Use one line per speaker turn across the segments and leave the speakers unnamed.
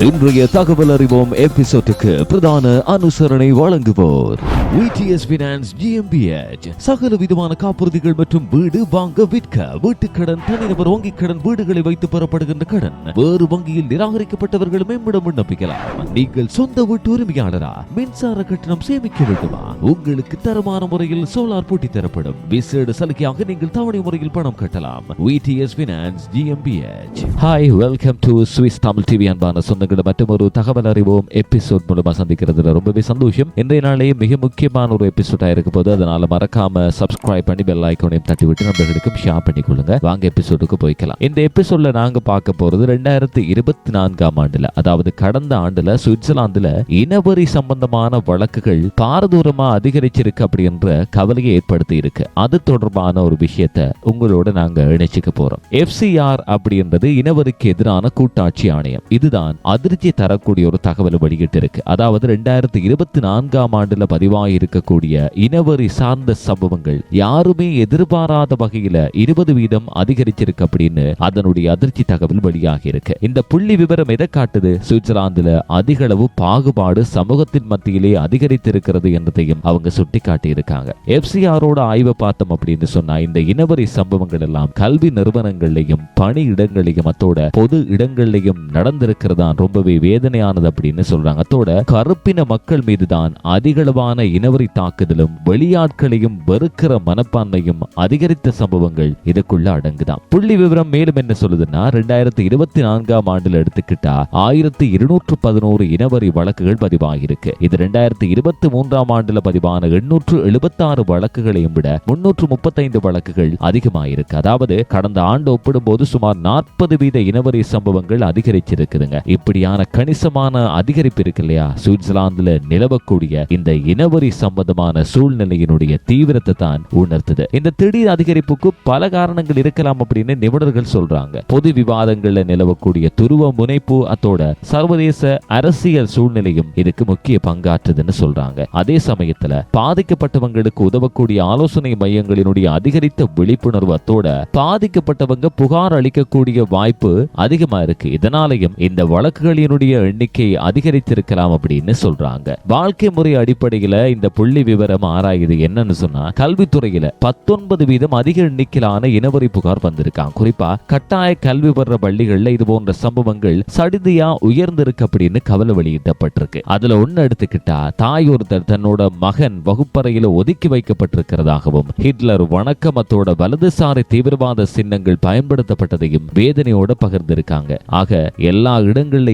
இன்றைய தகவல் அறிவோம் எபிசோட்டுக்கு பிரதான அனுசரணை வழங்குவோர். விடிஎஸ் பினான்ஸ் ஜிஎம்பிஎச் சகல விதமான காப்புறுதிகள் மற்றும் வீடு வாங்க விற்க வீட்டுக்கடன் தனிநபர் வங்கிக் கடன் வீடுகளை வைத்து பெறப்படுகின்ற கடன் வேறு வங்கியில் நிராகரிக்கப்பட்டவர்கள் மேம்பட விண்ணப்பிக்கலாம். நீங்கள் சொந்த வீட்டு உரிமையாளரா? மின்சார கட்டணம் சேமிக்க வேண்டுமா? உங்களுக்கு தரமான முறையில் சோலார் பூட்டி தரப்படும். விசேட சலுகையாக நீங்கள் தவணை முறையில் பணம் கட்டலாம். VDS finance GmbH hi welcome to Swiss Tamil TV அன்பான சொந்தங்களை. மற்றும் ஒரு தகவல் அறிவோம். எபிசோட் மூலமா சந்திக்கிறதுல ரொம்பவே சந்தோஷம். இன்றைய நாளே மிக முக்கியமான ஒரு எபிசோடா இருக்க போது அதனால மறக்காம சப்ஸ்கிரைப் பண்ணி பெல் ஐக்கோனையும் தட்டி விட்டு நண்பர்களுக்கும் ஷேர் பண்ணி கொள்ளுங்க. வாங்க எபிசோடுக்கு போய்க்கலாம். இந்த எபிசோட்ல நாங்க பார்க்க போறது ரெண்டாயிரத்தி இருபத்தி நான்காம் ஆண்டுல அதாவது கடந்த ஆண்டுல சுவிட்சர்லாந்துல இனவரி சம்பந்தமான வழக்குகள் பாரதூரமா அதிகரிச்சிருக்கு அப்படின்ற கவலையை ஏற்படுத்தி இருக்கு. அது தொடர்பான ஒரு விஷயத்தை உங்களோட நாங்க இணைச்சிக்க போறோம். எஃப்சிஆர் அப்படின்றது இனவருக்கு எதிரான கூட்டாட்சி ஆணையம். இதுதான் அதிர்ச்சி தரக்கூடிய ஒரு தகவல் வெளியிட்டு இருக்கு. அதாவது ரெண்டாயிரத்தி இருபத்தி நான்காம் ஆண்டுல பதிவாகி இருக்கக்கூடிய இனவரி சார்ந்த சம்பவங்கள் யாருமே எதிர்பாராத வகையில இருபது வீதம் அதிகரிச்சிருக்கு அப்படின்னு அதனுடைய அதிர்ச்சி தகவல் வெளியாகி இருக்கு. இந்த புள்ளி விவரம் எதை காட்டுது? சுவிட்சர்லாந்துல அதிக அளவு பாகுபாடு சமூகத்தின் மத்தியிலே அதிகரித்திருக்கிறது என்றதையும் அவங்க சுட்டி காட்டியிருக்காங்க எஃப்சிஆரோட ஆய்வை பார்த்தோம் அப்படின்னு சொன்னா இந்த இனவரி சம்பவங்கள் எல்லாம் கல்வி நிறுவனங்கள்லையும் பணி இடங்களையும் அத்தோட பொது இடங்கள்லையும் நடந்திருக்கிறதா ரொம்பவே வேதனையானது அப்படின்னு சொல்றாங்க. அதோட கருப்பின மக்கள் மீதுதான் அதிகளவான இனவரி தாக்குதலும் வெளியாட்களையும் வெறுக்கிற மனப்பான்மையும் அதிகரித்த சம்பவங்கள் இதுக்குள்ள அடங்குதான். புள்ளி விவரம் மேலும் என்ன சொல்லுதுன்னா ரெண்டாயிரத்தி இருபத்தி நான்காம் ஆண்டுல எடுத்துக்கிட்டா ஆயிரத்தி இருநூற்று பதினோரு இனவரி வழக்குகள் பதிவாகியிருக்கு இது ரெண்டாயிரத்தி இருபத்தி மூன்றாம் ஆண்டுல பதிவான எண்ணூற்று எழுபத்தாறு வழக்குகளையும் விட முன்னூற்று முப்பத்தைந்து வழக்குகள் அதிகமாயிருக்கு. அதாவது கடந்த ஆண்டு ஒப்பிடும்போது சுமார் நாற்பது வீத இனவரி சம்பவங்கள் அதிகரிச்சிருக்குதுங்க. மாதிரியான கணிசமான அதிகரிப்பு இருக்கு இல்லையா? சுவிட்சர்லாந்துல நிலவக்கூடிய இந்த இனவரி சம்பந்தமான சூழ்நிலையினுடைய தீவிரத்தை தான் உணர்த்துது. இந்த திடீர் அதிகரிப்புக்கு பல காரணங்கள் இருக்கலாம் அப்படின்னு நிபுணர்கள் சொல்றாங்க. பொது விவாதங்கள்ல நிலவக்கூடிய துருவ முனைப்பு அத்தோட சர்வதேச அரசியல் சூழ்நிலையும் இதுக்கு முக்கிய பங்காற்றுதுன்னு சொல்றாங்க. அதே சமயத்துல பாதிக்கப்பட்டவங்களுக்கு உதவக்கூடிய ஆலோசனை மையங்களினுடைய அதிகரித்த விழிப்புணர்வு அத்தோட பாதிக்கப்பட்டவங்க புகார் அளிக்கக்கூடிய வாய்ப்பு அதிகமா இருக்கு. இதனாலையும் இந்த வழக்குகளினுடைய எண்ணிக்கை அதிகரித்திருக்கலாம் அப்படின்னு சொல்றாங்க. வாழ்க்கை முறை அடிப்படையில இந்த புள்ளி விவரம் ஆராயுது என்னன்னு சொன்னா கல்வித்துறையில பத்தொன்பது வீதம் அதிக எண்ணிக்கையிலான இனவரி புகார் வந்திருக்காங்க. குறிப்பா கட்டாய கல்வி வர்ற பள்ளிகள்ல இது போன்ற சம்பவங்கள் சடுதியா உயர்ந்திருக்கு அப்படின்னு கவலை வெளியிட்டப்பட்டிருக்கு அதுல ஒண்ணு எடுத்துக்கிட்டா தாய் ஒருத்தர் தன்னோட மகன் வகுப்பறையில ஒதுக்கி வைக்கப்பட்டிருக்கிறதாகவும் ஹிட்லர் வணக்கமத்தோட வலதுசாரி தீவிரவாத சின்னங்கள் பயன்படுத்தப்பட்டதையும் வேதனையோட பகிர்ந்திருக்காங்க. ஆக எல்லா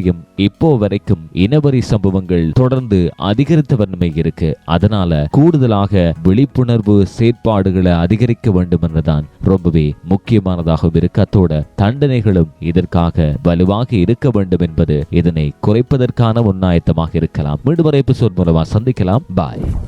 இடங்கள்லையும் இப்போ வரைக்கும் இனவரி சம்பவங்கள் தொடர்ந்து அதிகரித்த வன்மை இருக்கு. அதனால கூடுதலாக விழிப்புணர்வு செயற்பாடுகளை அதிகரிக்க வேண்டும் என்றுதான் ரொம்பவே முக்கியமானதாக இருக்கு. அத்தோட தண்டனைகளும் இதற்காக வலுவாக இருக்க வேண்டும் என்பது இதனை குறைப்பதற்கான முன்னாயத்தமாக இருக்கலாம். மீண்டும் ஒரு எபிசோட் மூலமா சந்திக்கலாம். பாய்.